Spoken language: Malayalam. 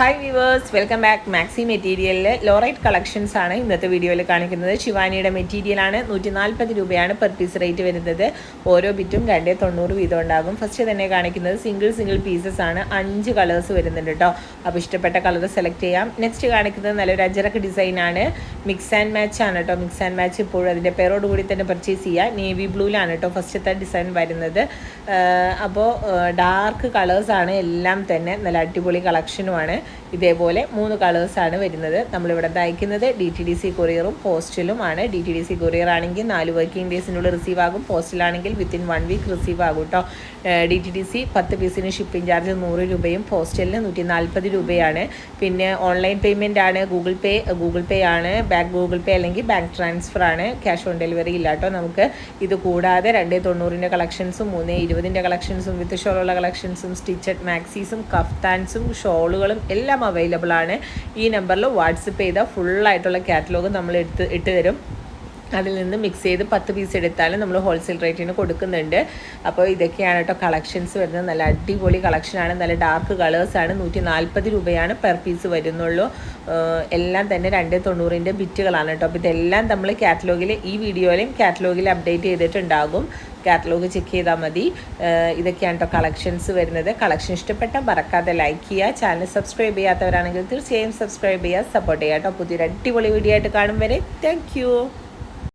Hi viewers welcome back maxi മെറ്റീരിയലിൽ ലോറൈറ്റ് കളക്ഷൻസ് ആണ് ഇന്നത്തെ വീഡിയോയിൽ കാണിക്കുന്നത്. ശിവാനിയുടെ മെറ്റീരിയലാണ് നൂറ്റി നാൽപ്പത് രൂപയാണ് പെർ പീസ് റേറ്റ് വരുന്നത്. ഓരോ ബിറ്റും രണ്ടേ തൊണ്ണൂറ് വീതം ഉണ്ടാകും. ഫസ്റ്റ് തന്നെ കാണിക്കുന്നത് സിംഗിൾ സിംഗിൾ പീസസ് ആണ്. അഞ്ച് കളേഴ്സ് വരുന്നുണ്ട് കേട്ടോ അപ്പോൾ ഇഷ്ടപ്പെട്ട കളർ സെലക്ട് ചെയ്യാം. നെക്സ്റ്റ് കാണിക്കുന്നത് നല്ലൊരു അജറക്ക് ഡിസൈൻ ആണ്. മിക്സ് ആൻഡ് മാച്ച് ആണ് കേട്ടോ മിക്സ് ആൻഡ് മാച്ച് ഇപ്പോഴും അതിന്റെ പേരോട് കൂടി തന്നെ പർച്ചേസ് ചെയ്യുക നേവി ബ്ലൂവിലാണ് കേട്ടോ ഫസ്റ്റത്തെ ഡിസൈൻ വരുന്നത്. അപ്പോൾ ഡാർക്ക് കളേഴ്സാണ് എല്ലാം തന്നെ നല്ല അടിപൊളി കളക്ഷനുമാണ് ഇതേപോലെ മൂന്ന് കളേഴ്സാണ് വരുന്നത്. നമ്മളിവിടെ അയക്കുന്നത് ഡി ടി ഡി സി കൊറിയറും പോസ്റ്റലും ആണ്. D T D C courier ആണെങ്കിൽ നാല് വർക്കിംഗ് ഡേയ്സിനുള്ളിൽ റിസീവ് ആകും. പോസ്റ്റിലാണെങ്കിൽ വിത്തിൻ വൺ വീക്ക് റിസീവ് ആകും കേട്ടോ ഡി ടി ഡി സി പത്ത് പീസിന് ഷിപ്പിംഗ് ചാർജ് നൂറ് രൂപയും പോസ്റ്റലിന് നൂറ്റി നാൽപ്പത് രൂപയാണ്. പിന്നെ ഓൺലൈൻ പേയ്മെന്റ് ആണ്. ഗൂഗിൾ പേ ഗൂഗിൾ പേ ആണ്. ബാങ്ക് ഗൂഗിൾ പേ അല്ലെങ്കിൽ ബാങ്ക് ട്രാൻസ്ഫർ ആണ്. ക്യാഷ് ഓൺ ഡെലിവറി ഇല്ല കേട്ടോ നമുക്ക് ഇത് കൂടാതെ രണ്ട് തൊണ്ണൂറിന്റെ കളക്ഷൻസും മൂന്ന് ഇരുപതിന്റെ കളക്ഷൻസും വിത്ത് ഷോളുള്ള കളക്ഷൻസും സ്റ്റിച്ചഡ് മാക്സീസും കഫ്താൻസും ഷോളുകളും എല്ലാം അവൈലബിൾ ആണ്. ഈ നമ്പറിൽ വാട്സപ്പ് ചെയ്താൽ ഫുള്ളായിട്ടുള്ള കാറ്റലോഗ് നമ്മൾ എടുത്ത് ഇട്ട് തരും അതിൽ നിന്ന് മിക്സ് ചെയ്ത് പത്ത് പീസ് എടുത്താലും നമ്മൾ ഹോൾസെയിൽ റേറ്റിന് കൊടുക്കുന്നുണ്ട്. അപ്പോൾ ഇതൊക്കെയാണ് കേട്ടോ കളക്ഷൻസ് വരുന്നത്. നല്ല അടിപൊളി കളക്ഷനാണ് നല്ല ഡാർക്ക് കളേഴ്സാണ് നൂറ്റി നാൽപ്പത് രൂപയാണ് പെർ പീസ് വരുന്നുള്ളൂ. എല്ലാം തന്നെ രണ്ട് തൊണ്ണൂറിന്റെ ബിറ്റുകളാണ് കേട്ടോ. അപ്പോൾ ഇതെല്ലാം നമ്മൾ കാറ്റലോഗിൽ ഈ വീഡിയോയിലും കാറ്റലോഗിൽ അപ്ഡേറ്റ് ചെയ്തിട്ടുണ്ടാകും. കാറ്റലോഗ് ചെക്ക് ചെയ്താൽ മതി. ഇതൊക്കെയാണ് കേട്ടോ കളക്ഷൻസ് വരുന്നത്. കളക്ഷൻ ഇഷ്ടപ്പെട്ടാൽ മറക്കാതെ ലൈക്ക് ചെയ്യുക. ചാനൽ സബ്സ്ക്രൈബ് ചെയ്യാത്തവരാണെങ്കിൽ തീർച്ചയായും സബ്സ്ക്രൈബ് ചെയ്യുക. സപ്പോർട്ട് ചെയ്യുക കേട്ടോ. പുതിയൊരു അടിപൊളി വീഡിയോ ആയിട്ട് കാണും വരെ. താങ്ക്